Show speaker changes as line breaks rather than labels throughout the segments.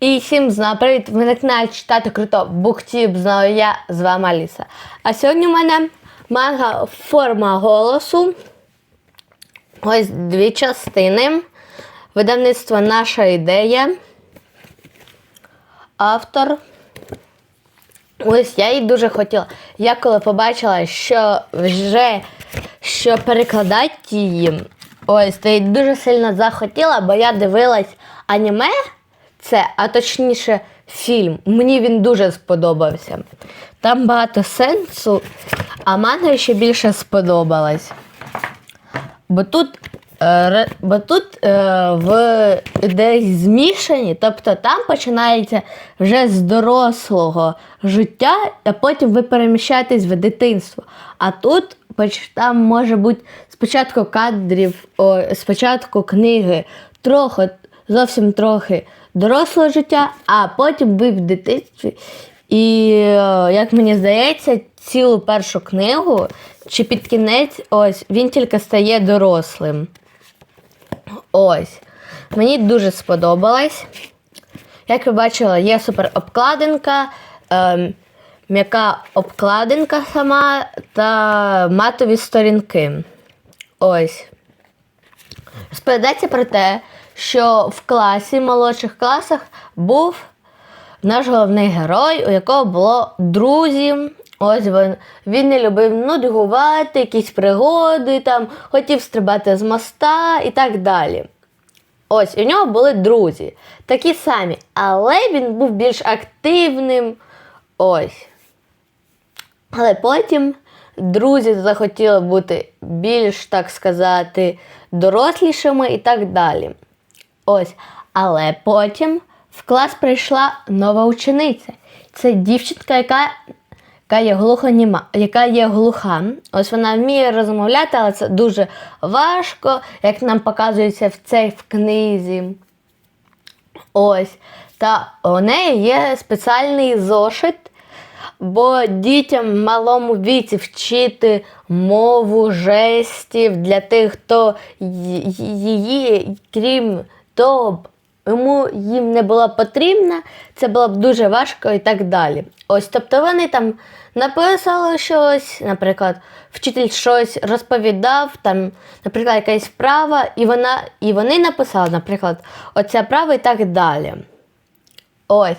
І всім зна, привіт! Ви починаєте читати круто Буктіб, знаю я, з вами Аліса. А сьогодні у мене манга форма голосу. Ось дві частини. Видавництво Наша ідея. Автор. Ось я її дуже хотіла. Я коли побачила, що вже що перекладати її, ось то я дуже сильно захотіла, бо я дивилась аніме це, а точніше, фільм. Мені він дуже сподобався. Там багато сенсу, а манга ще більше сподобалась. Бо тут, е, бо тут е, в десь змішані, тобто там починається вже з дорослого життя, а потім ви переміщаєтесь в дитинство. А тут там може бути спочатку кадрів, о, спочатку книги, трохи, зовсім трохи дорослого життя, а потім ви в дитинстві. І, е, як мені здається, цілу першу книгу чи під кінець, ось він тільки стає дорослим. Ось. Мені дуже сподобалось. Як ви бачили, є супер обкладинка, ем, м'яка обкладинка сама та матові сторінки. Ось. Розповідається про те, що в класі, в молодших класах, був наш головний герой, у якого було друзі. Ось він, він не любив нудьгувати, якісь пригоди, там, хотів стрибати з моста і так далі. Ось, в нього були друзі, такі самі, але він був більш активним. Ось. Але потім друзі захотіли бути більш, так сказати, дорослішими і так далі. Ось. Але потім в клас прийшла нова учениця. Це дівчинка, яка, яка, є, глухоніма, яка є глуха. Ось вона вміє розмовляти, але це дуже важко, як нам показується в цій в книзі. Ось. Та у неї є спеціальний зошит, бо дітям в малому віці вчити мову жестів для тих, хто її, крім того, б йому їм не була потрібна, це було б дуже важко і так далі. Ось, тобто вони там написали щось, наприклад, вчитель щось розповідав, там, наприклад, якась вправа, і, вона, і вони написали, наприклад, оця права і так далі. Ось.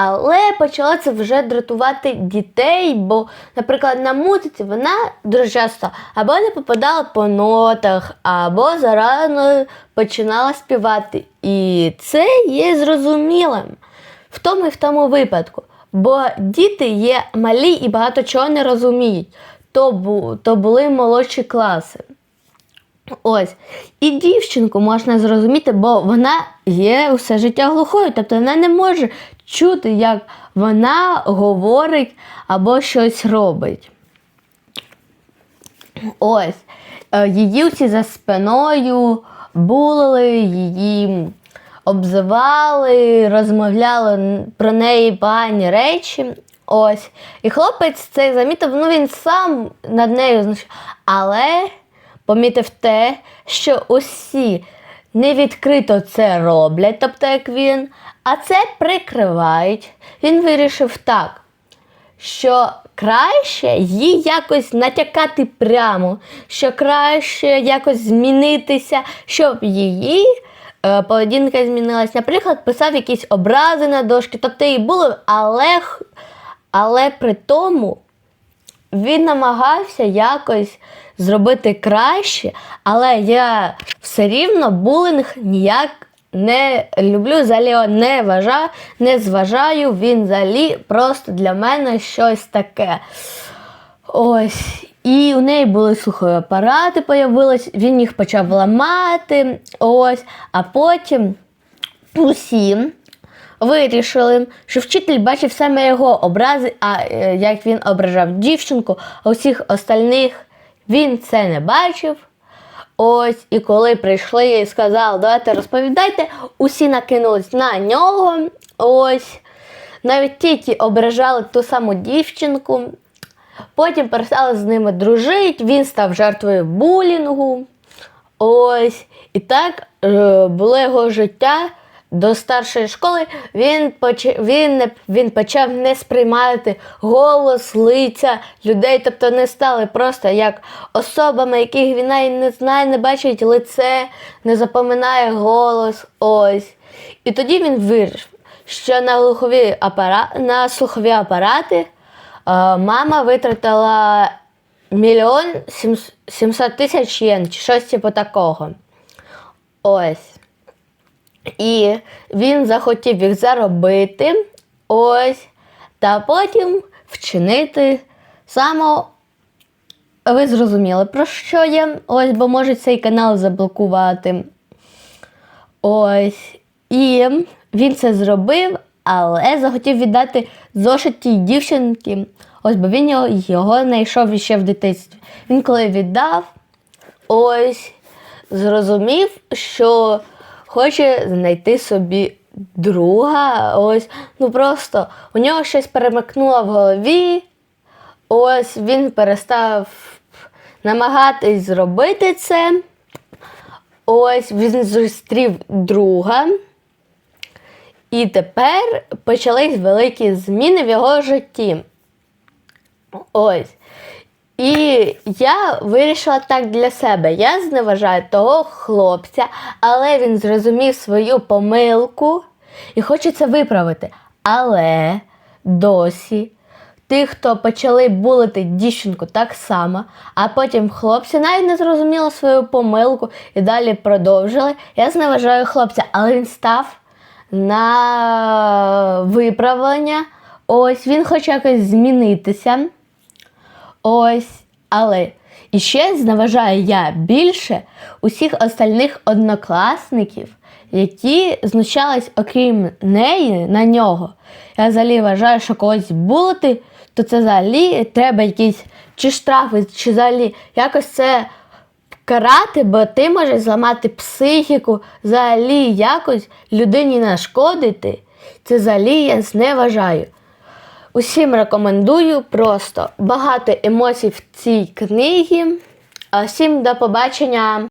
Але почала це вже дратувати дітей, бо, наприклад, на музиці вона дуже часто або не попадала по нотах, або зарано починала співати. І це є зрозумілим в тому і в тому випадку. Бо діти є малі і багато чого не розуміють. То, бу, то були молодші класи. Ось. І дівчинку можна зрозуміти, бо вона є все життя глухою, тобто вона не може чути, як вона говорить або щось робить. Ось. Е, Її всі за спиною булили, її обзивали, розмовляли про неї погані речі. Ось. І хлопець це замітив, ну він сам над нею. Але помітив те, що усі невідкрито це роблять, тобто як він, а це прикривають. Він вирішив так, що краще їй якось натякати прямо, що краще якось змінитися, щоб її е, поведінка змінилась. Наприклад, писав якісь образи на дошки, тобто їй було, але, але при тому він намагався якось зробити краще, але я все рівно булінг ніяк не люблю, взагалі його не вважаю, не зважаю. Він взагалі просто для мене щось таке. Ось. І у неї були слухові апарати, появились, він їх почав ламати. Ось, а потім усі вирішили, що вчитель бачив саме його образи, а е, як він ображав дівчинку, а усіх остальних він це не бачив. Ось, і коли прийшли і сказали, давайте розповідайте, усі накинулись на нього. Ось. Навіть ті, ображали ту саму дівчинку. Потім перестали з ними дружити, він став жертвою булінгу. Ось. І так е, було його життя до старшої школи, він, поч... він, не... він почав не сприймати голос, лиця людей, тобто не стали просто як особами, яких він не знає, не бачить лице, не запам'ятає голос. Ось. І тоді він вирішив, що на, глухові апара... на слухові апарати е, мама витратила мільйон сімсот тисяч єн чи щось типу такого. Ось. І він захотів їх заробити. Ось. Та потім вчинити само. Ви зрозуміли, про що я? Ось, бо може цей канал заблокувати. Ось. І він це зробив, але захотів віддати зошит тій дівчинки. Ось, бо він його, його знайшов ще в дитинстві. Він коли віддав, ось зрозумів, що хоче знайти собі друга. Ось, ну просто у нього щось перемикнуло в голові. Ось він перестав намагатись зробити це. Ось він зустрів друга. І тепер почались великі зміни в його житті. Ось. І я вирішила так для себе. Я зневажаю того хлопця, але він зрозумів свою помилку і хоче це виправити. Але досі тих, хто почали булити дівчинку так само, а потім хлопці навіть не зрозуміли свою помилку і далі продовжили. Я зневажаю хлопця, але він став на виправлення. Ось він хоче якось змінитися. Ось, але і ще зневажаю я більше усіх остальних однокласників, які знущались, окрім неї, на нього. Я взагалі вважаю, що когось булити, то це взагалі треба якісь чи штрафи, чи взагалі якось це карати, бо ти можеш зламати психіку, взагалі якось людині нашкодити. Це взагалі я зневажаю. Усім рекомендую просто багато емоцій в цій книгі. Всім до побачення!